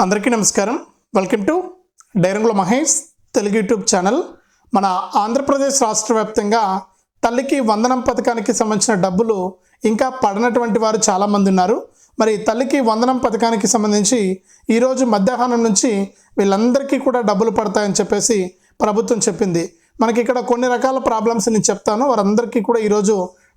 అందరికీ నమస్కారం. Welcome to డైరంగుల మహేష్ తెలుగు యూట్యూబ్ ఛానల్. మన ఆంధ్రప్రదేశ్ రాష్ట్ర వ్యాప్తంగా తల్లికి వందనం పథకానికి సంబంధించిన డబ్బులు ఇంకా పడనటువంటి వారు చాలామంది ఉన్నారు. మరి తల్లికి వందనం పథకానికి సంబంధించి ఈరోజు మధ్యాహ్నం నుంచి వీళ్ళందరికీ కూడా డబ్బులు పడతాయని చెప్పేసి ప్రభుత్వం చెప్పింది. మనకి ఇక్కడ కొన్ని రకాల ప్రాబ్లమ్స్ నేను చెప్తాను. వారందరికీ కూడా ఈరోజు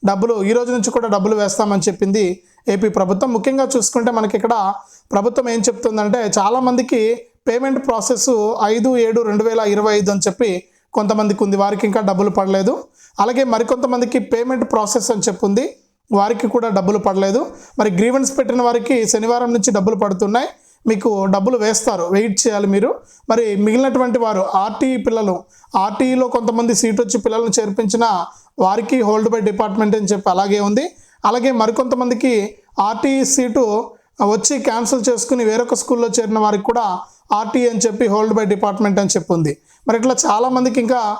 డబ్బులు ఈ రోజు నుంచి కూడా డబ్బులు వేస్తామని చెప్పింది ఏపీ ప్రభుత్వం. ముఖ్యంగా చూసుకుంటే మనకి ఇక్కడ ప్రభుత్వం ఏం చెప్తుందంటే చాలామందికి పేమెంట్ ప్రాసెస్ ఐదు ఏడు రెండు వేల ఇరవై ఐదు అని చెప్పి కొంతమందికి ఉంది. వారికి ఇంకా డబ్బులు పడలేదు. అలాగే మరికొంతమందికి పేమెంట్ ప్రాసెస్ అని చెప్పుంది వారికి కూడా డబ్బులు పడలేదు. మరి గ్రీవెన్స్ పెట్టిన వారికి శనివారం నుంచి డబ్బులు పడుతున్నాయి. మీకు డబ్బులు వేస్తారు. వెయిట్ చేయాలి మీరు. మరి మిగిలినటువంటి వారు ఆర్టీఈ పిల్లలు ఆర్టీఈలో కొంతమంది సీట్ వచ్చి పిల్లలను చేర్పించిన వారికి హోల్డ్ బై డిపార్ట్మెంట్ అని చెప్పి అలాగే ఉంది. అలాగే మరికొంతమందికి ఆర్టీఈ సీటు వచ్చి క్యాన్సిల్ చేసుకుని వేరొక స్కూల్లో చేరిన వారికి కూడా ఆర్టీ అని చెప్పి హోల్డ్ బై డిపార్ట్మెంట్ అని చెప్పింది. మరి ఇట్లా చాలామందికి ఇంకా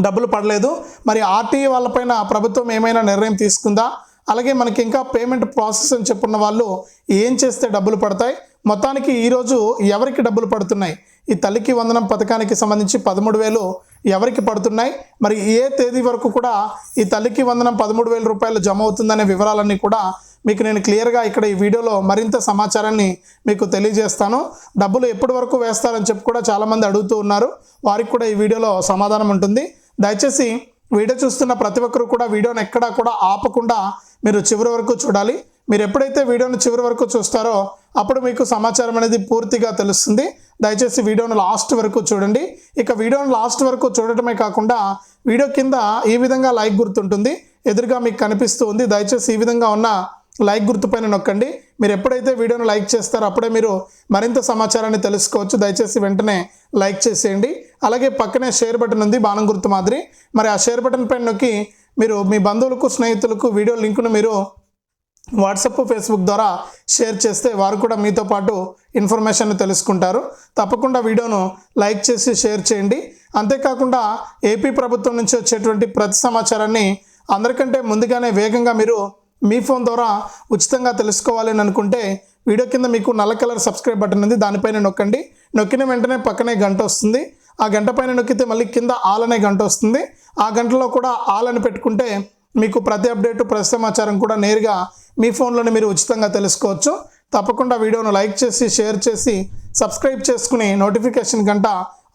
డబ్బులు పడలేదు. మరి ఆర్టీఈ వాళ్ళపైన ప్రభుత్వం ఏమైనా నిర్ణయం తీసుకుందా? అలాగే మనకి ఇంకా పేమెంట్ ప్రాసెస్ అని చెప్పున్న వాళ్ళు ఏం చేస్తే డబ్బులు పడతాయి? మొత్తానికి ఈరోజు ఎవరికి డబ్బులు పడుతున్నాయి? ఈ తల్లికి వందనం పథకానికి సంబంధించి పదమూడు వేలు ఎవరికి పడుతున్నాయి? మరి ఏ తేదీ వరకు కూడా ఈ తల్లికి వందనం పదమూడు వేల రూపాయలు జమ అవుతుందనే వివరాలన్నీ కూడా మీకు నేను క్లియర్గా ఇక్కడ ఈ వీడియోలో మరింత సమాచారాన్ని మీకు తెలియజేస్తాను. డబ్బులు ఎప్పటి వరకు వేస్తారని చెప్పి కూడా చాలామంది అడుగుతూ ఉన్నారు. వారికి కూడా ఈ వీడియోలో సమాధానం ఉంటుంది. దయచేసి వీడియో చూస్తున్న ప్రతి ఒక్కరు కూడా వీడియోని ఎక్కడా కూడా ఆపకుండా మీరు చివరి వరకు చూడాలి. మీరు ఎప్పుడైతే వీడియోను చివరి వరకు చూస్తారో అప్పుడు మీకు సమాచారం అనేది పూర్తిగా తెలుస్తుంది. దయచేసి వీడియోను లాస్ట్ వరకు చూడండి. ఇక వీడియోను లాస్ట్ వరకు చూడటమే కాకుండా వీడియో కింద ఈ విధంగా లైక్ గుర్తుంటుంది. ఎదురుగా మీకు కనిపిస్తూ ఉంది. దయచేసి ఈ విధంగా ఉన్న లైక్ గుర్తుపైన నొక్కండి. మీరు ఎప్పుడైతే వీడియోను లైక్ చేస్తారో అప్పుడే మీరు మరింత సమాచారాన్ని తెలుసుకోవచ్చు. దయచేసి వెంటనే లైక్ చేసేయండి. అలాగే పక్కనే షేర్ బటన్ ఉంది. బాణం గుర్తు మాదిరి. మరి ఆ షేర్ బటన్ పైన నొక్కి మీరు మీ బంధువులకు స్నేహితులకు వీడియో లింకును మీరు వాట్సాప్ ఫేస్బుక్ ద్వారా షేర్ చేస్తే వారు కూడా మీతో పాటు ఇన్ఫర్మేషన్ తెలుసుకుంటారు. తప్పకుండా వీడియోను లైక్ చేసి షేర్ చేయండి. అంతేకాకుండా ఏపీ ప్రభుత్వం నుంచి వచ్చేటువంటి ప్రతి సమాచారాన్ని అందరికంటే ముందుగానే వేగంగా మీరు మీ ఫోన్ ద్వారా ఉచితంగా తెలుసుకోవాలి అని అనుకుంటే వీడియో కింద మీకు నల్ల కలర్ సబ్స్క్రైబ్ బటన్ ఉంది. దానిపైన నొక్కండి. నొక్కిన వెంటనే పక్కనే గంట వస్తుంది. ఆ గంట పైన నొక్కితే మళ్ళీ కింద ఆల్ అనే గంట వస్తుంది. ఆ గంటలో కూడా ఆల్ అని పెట్టుకుంటే మీకు ప్రతి అప్డేటు ప్రతి సమాచారం కూడా నేరుగా మీ ఫోన్లోనే మీరు ఉచితంగా తెలుసుకోవచ్చు. తప్పకుండా వీడియోను లైక్ చేసి షేర్ చేసి సబ్స్క్రైబ్ చేసుకుని నోటిఫికేషన్ గంట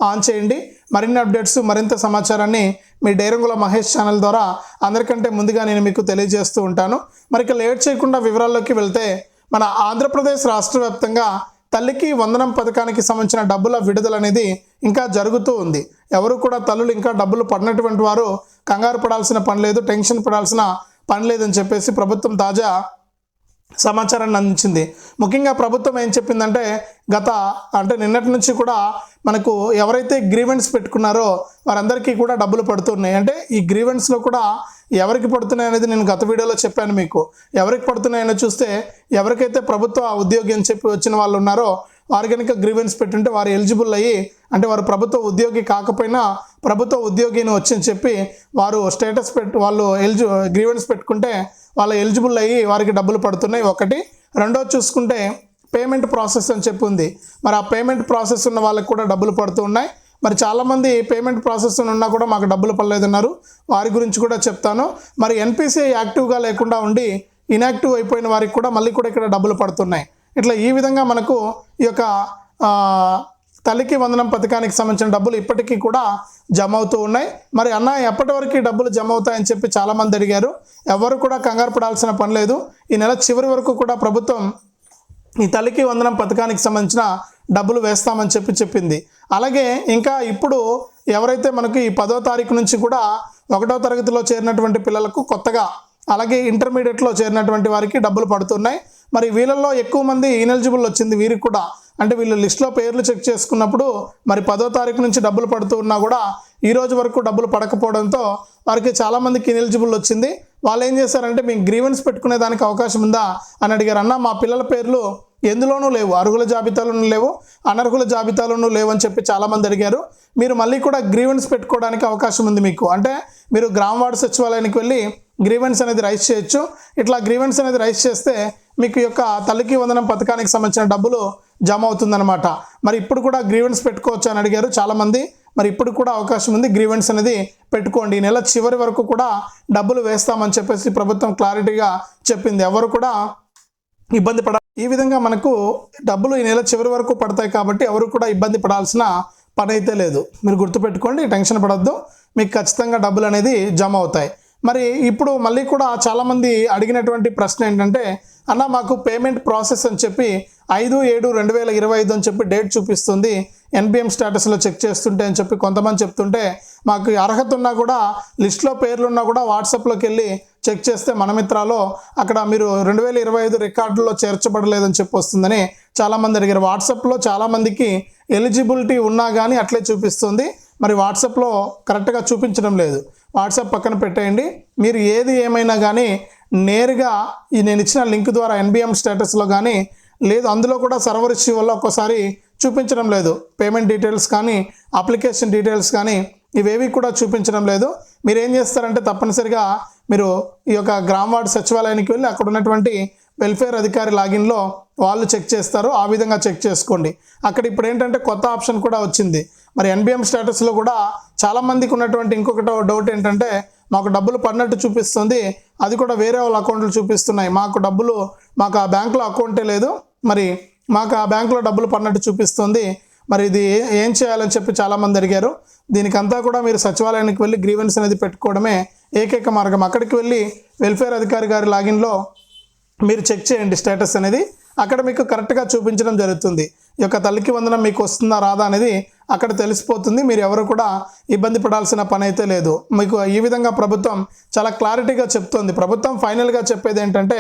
ఆన్ చేయండి. మరిన్ని అప్డేట్స్ మరింత సమాచారాన్ని మీ డైరంగుల మహేష్ ఛానల్ ద్వారా అందరికంటే ముందుగా నేను మీకు తెలియజేస్తూ ఉంటాను. మరి లేట్ చేయకుండా వివరాల్లోకి వెళ్తే మన ఆంధ్రప్రదేశ్ రాష్ట్ర వ్యాప్తంగా తల్లికి వందనం పథకానికి సంబంధించిన డబ్బుల విడుదల అనేది ఇంకా జరుగుతూ ఉంది. ఎవరు కూడా తల్లులు ఇంకా డబ్బులు పడినటువంటి వారు కంగారు పడాల్సిన పని లేదు టెన్షన్ పడాల్సిన పని లేదని చెప్పేసి ప్రభుత్వం తాజా సమాచారాన్ని అందించింది. ముఖ్యంగా ప్రభుత్వం ఏం చెప్పిందంటే గత అంటే నిన్నటి నుంచి కూడా మనకు ఎవరైతే గ్రీవెన్స్ పెట్టుకున్నారో వారందరికీ కూడా డబ్బులు పడుతున్నాయి. అంటే ఈ గ్రీవెన్స్లో కూడా ఎవరికి పడుతున్నాయి అనేది నేను గత వీడియోలో చెప్పాను మీకు. ఎవరికి పడుతున్నాయని చూస్తే ఎవరికైతే ప్రభుత్వ ఉద్యోగి అని చెప్పి వచ్చిన వాళ్ళు ఉన్నారో వారు కనుక గ్రీవెన్స్ పెట్టుంటే వారు ఎలిజిబుల్ అయ్యి అంటే వారు ప్రభుత్వ ఉద్యోగి కాకపోయినా ప్రభుత్వ ఉద్యోగిని వచ్చని చెప్పి వారు స్టేటస్ పెట్టు వాళ్ళు ఎలిజి గ్రీవెన్స్ పెట్టుకుంటే వాళ్ళు ఎలిజిబుల్ అయ్యి వారికి డబ్బులు పడుతున్నాయి ఒకటి. రెండోది చూసుకుంటే పేమెంట్ ప్రాసెస్ అని చెప్పి ఉంది. మరి ఆ పేమెంట్ ప్రాసెస్ ఉన్న వాళ్ళకి కూడా డబ్బులు పడుతూ ఉన్నాయి. మరి చాలామంది పేమెంట్ ప్రాసెస్ ఉన్నా కూడా మాకు డబ్బులు పడలేదన్నారు. వారి గురించి కూడా చెప్తాను. మరి ఎన్పిసిఐ యాక్టివ్గా లేకుండా ఉండి ఇన్యాక్టివ్ అయిపోయిన వారికి కూడా మళ్ళీ కూడా ఇక్కడ డబ్బులు పడుతున్నాయి. ఇట్లా ఈ విధంగా మనకు ఈ యొక్క తల్లికి వందనం పథకానికి సంబంధించిన డబ్బులు ఇప్పటికీ కూడా జమ అవుతూ ఉన్నాయి. మరి అన్న ఎప్పటి వరకు డబ్బులు జమ అవుతాయని చెప్పి చాలామంది అడిగారు. ఎవరు కూడా కంగారు పడాల్సిన పని లేదు. ఈ నెల చివరి వరకు కూడా ప్రభుత్వం ఈ తల్లికి వందనం పథకానికి సంబంధించిన డబ్బులు వేస్తామని చెప్పి చెప్పింది. అలాగే ఇంకా ఇప్పుడు ఎవరైతే మనకి ఈ పదో తారీఖు నుంచి కూడా ఒకటో తరగతిలో చేరినటువంటి పిల్లలకు కొత్తగా అలాగే ఇంటర్మీడియట్లో చేరినటువంటి వారికి డబ్బులు పడుతున్నాయి. మరి వీళ్ళల్లో ఎక్కువ మంది ఇనెలిజిబుల్ వచ్చింది వీరికి కూడా. అంటే వీళ్ళు లిస్ట్లో పేర్లు చెక్ చేసుకున్నప్పుడు మరి పదో తారీఖు నుంచి డబ్బులు పడుతూ ఉన్నా కూడా ఈ రోజు వరకు డబ్బులు పడకపోవడంతో వారికి చాలామందికి ఇనెలిజిబుల్ వచ్చింది. వాళ్ళు ఏం చేశారంటే మేము గ్రీవెన్స్ పెట్టుకునే దానికి అవకాశం ఉందా? అని అడిగారు. అన్న మా పిల్లల పేర్లు ఎందులోనూ లేవు. అర్హుల జాబితాలోనూ లేవు. అనర్హుల జాబితాలోనూ లేవు అని చెప్పి చాలామంది అడిగారు. మీరు మళ్ళీ కూడా గ్రీవెన్స్ పెట్టుకోవడానికి అవకాశం ఉంది మీకు. అంటే మీరు గ్రామ వార్డు సచివాలయానికి వెళ్ళి గ్రీవెన్స్ అనేది రైస్ చేయొచ్చు. ఇట్లా గ్రీవెన్స్ అనేది రైస్ చేస్తే మీకు యొక్క తల్లికి వందనం పథకానికి సంబంధించిన డబ్బులు జమ అవుతుందన్నమాట మరి ఇప్పుడు కూడా గ్రీవెన్స్ పెట్టుకోవచ్చు అని అడిగారు చాలామంది. మరి ఇప్పుడు కూడా అవకాశం ఉంది గ్రీవెన్స్ అనేది పెట్టుకోండి. ఈ నెల చివరి వరకు కూడా డబ్బులు వేస్తామని చెప్పేసి ప్రభుత్వం క్లారిటీగా చెప్పింది. ఎవరు కూడా ఇబ్బంది పడ ఈ విధంగా మనకు డబ్బులు ఈ నెల చివరి వరకు పడతాయి కాబట్టి ఎవరు కూడా ఇబ్బంది పడాల్సిన పని అయితే లేదు. మీరు గుర్తుపెట్టుకోండి టెన్షన్ పడద్దు. మీకు ఖచ్చితంగా డబ్బులు అనేది జమ అవుతాయి మరి ఇప్పుడు మళ్ళీ కూడా చాలామంది అడిగినటువంటి ప్రశ్న ఏంటంటే అన్న మాకు పేమెంట్ ప్రాసెస్ అని చెప్పి ఐదు ఏడు రెండు వేల ఇరవై ఐదు అని చెప్పి డేట్ చూపిస్తుంది. ఎన్బిఎం స్టేటస్లో చెక్ చేస్తుంటే అని చెప్పి కొంతమంది చెప్తుంటే మాకు అర్హత ఉన్నా కూడా లిస్ట్లో పేర్లు ఉన్నా కూడా వాట్సాప్లోకి వెళ్ళి చెక్ చేస్తే మనమిత్రాలో అక్కడ మీరు రెండు వేల ఇరవై ఐదు రికార్డుల్లో చేర్చబడలేదని చెప్పి వస్తుందని చాలామంది అడిగారు. వాట్సాప్లో చాలామందికి ఎలిజిబిలిటీ ఉన్నా కానీ అట్లే చూపిస్తుంది. మరి వాట్సాప్లో కరెక్ట్గా చూపించడం లేదు. వాట్సాప్ పక్కన పెట్టేయండి. మీరు ఏది ఏమైనా కానీ నేరుగా ఈ నేను ఇచ్చిన లింక్ ద్వారా ఎన్బిఎం స్టేటస్లో కానీ లేదు అందులో కూడా సర్వర్ ఇష్యూ వల్ల ఒక్కోసారి చూపించడం లేదు. పేమెంట్ డీటెయిల్స్ కానీ అప్లికేషన్ డీటెయిల్స్ కానీ ఇవేవి కూడా చూపించడం లేదు. మీరు ఏం చేస్తారంటే తప్పనిసరిగా మీరు ఈ యొక్క గ్రామ వార్డు సచివాలయానికి వెళ్ళి అక్కడ ఉన్నటువంటి వెల్ఫేర్ అధికారి లాగిన్లో వాళ్ళు చెక్ చేస్తారు ఆ విధంగా చెక్ చేసుకోండి. అక్కడ ఇప్పుడు ఏంటంటే కొత్త ఆప్షన్ కూడా వచ్చింది. మరి ఎన్బిఎం స్టేటస్లో కూడా చాలామందికి ఉన్నటువంటి ఇంకొకటి డౌట్ ఏంటంటే మాకు డబ్బులు పడినట్టు చూపిస్తుంది అది కూడా వేరే వాళ్ళ అకౌంట్లు చూపిస్తున్నాయి. మాకు డబ్బులు మాకు ఆ బ్యాంకులో అకౌంటే లేదు మరి మాకు ఆ బ్యాంకులో డబ్బులు పడినట్టు చూపిస్తుంది. మరి ఇది ఏం చేయాలని చెప్పి చాలామంది అడిగారు. దీనికంతా కూడా మీరు సచివాలయానికి వెళ్ళి గ్రీవెన్స్ అనేది పెట్టుకోవడమే ఏకైక మార్గం. అక్కడికి వెళ్ళి వెల్ఫేర్ అధికారి గారి లాగిన్లో మీరు చెక్ చేయండి స్టేటస్ అనేది. అక్కడ మీకు కరెక్ట్గా చూపించడం జరుగుతుంది. ఈ యొక్క తల్లికి వందనం మీకు వస్తుందా రాదా అనేది అక్కడ తెలిసిపోతుంది. మీరు ఎవరు కూడా ఇబ్బంది పడాల్సిన పని అయితే లేదు. మీకు ఈ విధంగా ప్రభుత్వం చాలా క్లారిటీగా చెప్తోంది. ప్రభుత్వం ఫైనల్గా చెప్పేది ఏంటంటే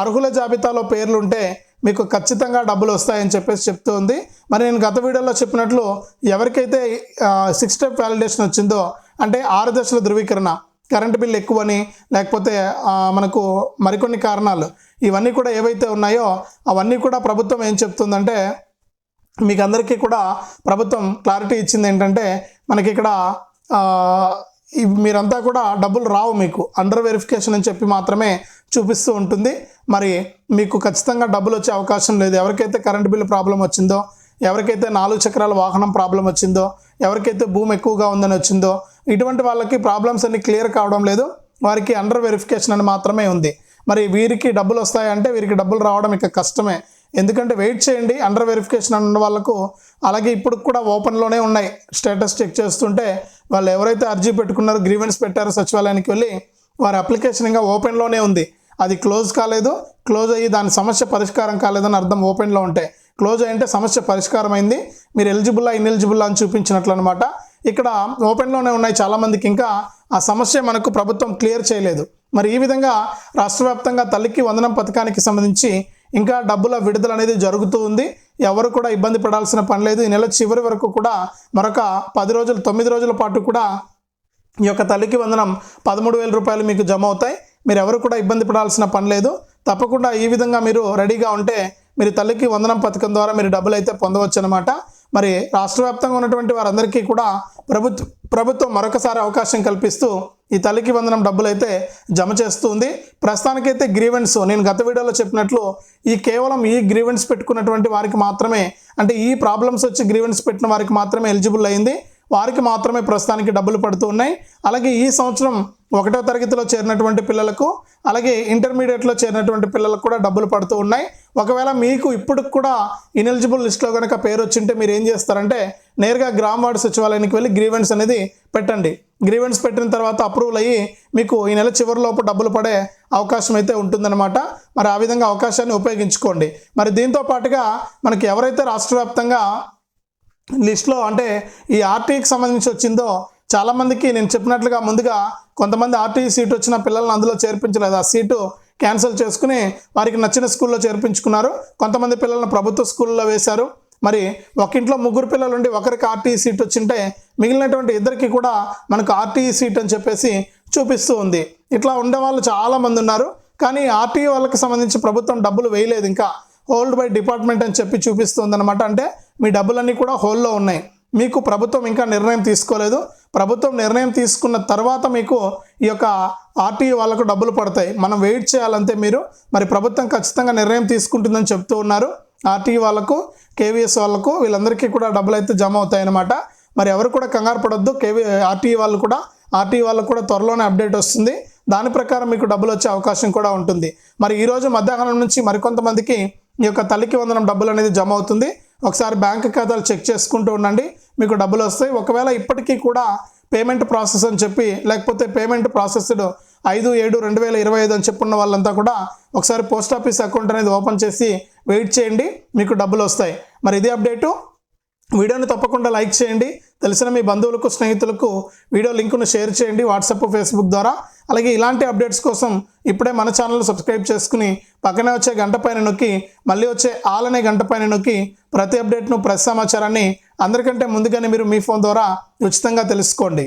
అర్హుల జాబితాలో పేర్లు ఉంటే మీకు ఖచ్చితంగా డబ్బులు వస్తాయని చెప్పేసి చెప్తుంది. మరి నేను గత వీడియోలో చెప్పినట్లు ఎవరికైతే సిక్స్ స్టెప్ వ్యాలిడేషన్ వచ్చిందో అంటే ఆరు దశల ధృవీకరణ కరెంటు బిల్ ఎక్కువని లేకపోతే మనకు మరికొన్ని కారణాలు. ఇవన్నీ కూడా ఏవైతే ఉన్నాయో అవన్నీ కూడా ప్రభుత్వం ఏం చెప్తుందంటే మీకు అందరికీ కూడా ప్రభుత్వం క్లారిటీ ఇచ్చింది ఏంటంటే మనకి ఇక్కడ మీరంతా కూడా డబ్బులు రావు మీకు. అండర్ వెరిఫికేషన్ అని చెప్పి మాత్రమే చూపిస్తూ ఉంటుంది. మరి మీకు ఖచ్చితంగా డబ్బులు వచ్చే అవకాశం లేదు. ఎవరికైతే కరెంట్ బిల్ ప్రాబ్లం వచ్చిందో ఎవరికైతే నాలుగు చక్రాల వాహనం ప్రాబ్లం వచ్చిందో ఎవరికైతే భూమి ఎక్కువగా ఉందని వచ్చిందో ఇటువంటి వాళ్ళకి ప్రాబ్లమ్స్ అన్ని క్లియర్ కావడం లేదు. వారికి అండర్ వెరిఫికేషన్ అని మాత్రమే ఉంది. మరి వీరికి డబ్బులు వస్తాయంటే వీరికి డబ్బులు రావడం ఇక కష్టమే. ఎందుకంటే వెయిట్ చేయండి అండర్ వెరిఫికేషన్ ఉన్న వాళ్ళకు అలాగే ఇప్పుడు కూడా ఓపెన్లోనే ఉన్నాయి. స్టేటస్ చెక్ చేస్తుంటే వాళ్ళు ఎవరైతే అర్జీ పెట్టుకున్నారో గ్రీవెన్స్ పెట్టారో సచివాలయానికి వెళ్ళి వారి అప్లికేషన్ ఇంకా ఓపెన్లోనే ఉంది. అది క్లోజ్ కాలేదు. క్లోజ్ అయ్యి దాని సమస్య పరిష్కారం కాలేదని అర్థం ఓపెన్లో ఉంటే. క్లోజ్ అయ్యింటే సమస్య పరిష్కారం అయింది మీరు ఎలిజిబుల్లా ఇన్ఎలిజిబుల్లా అని చూపించినట్లు అనమాట ఇక్కడ ఓపెన్లోనే ఉన్నాయి చాలామందికి ఇంకా ఆ సమస్య మనకు ప్రభుత్వం క్లియర్ చేయలేదు. మరి ఈ విధంగా రాష్ట్ర వ్యాప్తంగా తల్లికి వందనం పథకానికి సంబంధించి ఇంకా డబ్బుల విడుదల అనేది జరుగుతూ ఉంది. ఎవరు కూడా ఇబ్బంది పడాల్సిన పని లేదు. ఈ నెల చివరి వరకు కూడా మరొక పది రోజులు తొమ్మిది రోజుల పాటు కూడా ఈ యొక్క తల్లికి వందనం పదమూడు వేల రూపాయలు మీకు జమ అవుతాయి. మీరు ఎవరు కూడా ఇబ్బంది పడాల్సిన పని లేదు. తప్పకుండా ఈ విధంగా మీరు రెడీగా ఉంటే మీరు తల్లికి వందనం పథకం ద్వారా మీరు డబ్బులు అయితే పొందవచ్చు అనమాట మరి రాష్ట్ర వ్యాప్తంగా ఉన్నటువంటి వారందరికీ కూడా ప్రభుత్వ ప్రభుత్వం మరొకసారి అవకాశం కల్పిస్తూ ఈ తల్లికి వందనం డబ్బులు అయితే జమ చేస్తుంది. ప్రస్తుతానికైతే గ్రీవెన్స్ నేను గత వీడియోలో చెప్పినట్లు ఈ కేవలం ఈ గ్రీవెన్స్ పెట్టుకున్నటువంటి వారికి మాత్రమే అంటే ఈ ప్రాబ్లమ్స్ వచ్చి గ్రీవెన్స్ పెట్టిన వారికి మాత్రమే ఎలిజిబుల్ అయింది. వారికి మాత్రమే ప్రస్తుతానికి డబ్బులు పడుతూ ఉన్నాయి. అలాగే ఈ సంవత్సరం ఒకటో తరగతిలో చేరినటువంటి పిల్లలకు అలాగే ఇంటర్మీడియట్లో చేరినటువంటి పిల్లలకు కూడా డబ్బులు పడుతూ ఉన్నాయి. ఒకవేళ మీకు ఇప్పుడు కూడా ఇనెలిజిబుల్ లిస్ట్లో కనుక పేరు వచ్చింటే మీరు ఏం చేస్తారంటే నేరుగా గ్రామ వార్డు సచివాలయానికి వెళ్ళి గ్రీవెన్స్ అనేది పెట్టండి. గ్రీవెన్స్ పెట్టిన తర్వాత అప్రూవల్ అయ్యి మీకు ఈ నెల చివరిలోపు డబ్బులు పడే అవకాశం అయితే ఉంటుందన్నమాట. మరి ఆ విధంగా అవకాశాన్ని ఉపయోగించుకోండి. మరి దీంతో పాటుగా మనకి ఎవరైతే రాష్ట్ర వ్యాప్తంగా లిస్ట్లో అంటే ఈ ఆర్టీకి సంబంధించి వచ్చిందో చాలామందికి నేను చెప్పినట్లుగా ముందుగా కొంతమంది ఆర్టీఈ సీట్ వచ్చిన పిల్లల్ని అందులో చేర్పించలేదు. ఆ సీటు క్యాన్సిల్ చేసుకుని వారికి నచ్చిన స్కూల్లో చేర్పించుకున్నారు. కొంతమంది పిల్లలను ప్రభుత్వ స్కూల్లో వేశారు. మరి ఒక ఇంట్లో ముగ్గురు పిల్లలు ఉండి ఒకరికి ఆర్టీఈ సీట్ వచ్చింటే మిగిలినటువంటి ఇద్దరికి కూడా మనకు ఆర్టీఈ సీట్ అని చెప్పేసి చూపిస్తూ ఉంది. ఇట్లా ఉండే వాళ్ళు చాలామంది ఉన్నారు. కానీ ఆర్టీ వాళ్ళకి సంబంధించి ప్రభుత్వం డబ్బులు వేయలేదు. ఇంకా హోల్డ్ బై డిపార్ట్మెంట్ అని చెప్పి చూపిస్తుంది అనమాట అంటే మీ డబ్బులన్నీ కూడా హోల్లో ఉన్నాయి. మీకు ప్రభుత్వం ఇంకా నిర్ణయం తీసుకోలేదు. ప్రభుత్వం నిర్ణయం తీసుకున్న తర్వాత మీకు ఈ యొక్క ఆర్టీఈ వాళ్ళకు డబ్బులు పడతాయి. మనం వెయిట్ చేయాలంటే మీరు. మరి ప్రభుత్వం ఖచ్చితంగా నిర్ణయం తీసుకుంటుందని చెప్తూ ఉన్నారు. ఆర్టీఈ వాళ్ళకు కేవీఎస్ వాళ్ళకు వీళ్ళందరికీ కూడా డబ్బులు అయితే జమ అవుతాయి అన్నమాట మరి ఎవరు కూడా కంగారు పడొద్దు. కేవీ ఆర్టీఈ వాళ్ళు కూడా ఆర్టీఈ వాళ్ళకు కూడా త్వరలోనే అప్డేట్ వస్తుంది. దాని ప్రకారం మీకు డబ్బులు వచ్చే అవకాశం కూడా ఉంటుంది. మరి ఈరోజు మధ్యాహ్నం నుంచి మరికొంతమందికి ఈ యొక్క తల్లికి వందనం డబ్బులు అనేది జమ అవుతుంది. ఒకసారి బ్యాంక్ ఖాతాలు చెక్ చేసుకుంటూ ఉండండి. మీకు డబ్బులు వస్తాయి. ఒకవేళ ఇప్పటికీ కూడా పేమెంట్ ప్రాసెస్ అని చెప్పి లేకపోతే పేమెంట్ ప్రాసెస్డ్ ఐదు ఏడు రెండు వేల ఇరవై ఐదు అని చెప్పున్న వాళ్ళంతా కూడా ఒకసారి పోస్ట్ ఆఫీస్ అకౌంట్ అనేది ఓపెన్ చేసి వెయిట్ చేయండి. మీకు డబ్బులు వస్తాయి. మరి ఇదే అప్డేటు. వీడియోని తప్పకుండా లైక్ చేయండి. తెలిసిన మీ బంధువులకు స్నేహితులకు వీడియో లింకును షేర్ చేయండి వాట్సాప్ ఫేస్బుక్ ద్వారా. అలాగే ఇలాంటి అప్డేట్స్ కోసం ఇప్పుడే మన ఛానల్ సబ్స్క్రైబ్ చేసుకుని పక్కనే వచ్చే గంట పైన నొక్కి మళ్ళీ వచ్చే ఆల్ అనే గంట పైన నొక్కి ప్రతి అప్డేట్ను ప్రతి సమాచారాన్ని అందరికంటే ముందుగానే మీరు మీ ఫోన్ ద్వారా ఉచితంగా తెలుసుకోండి.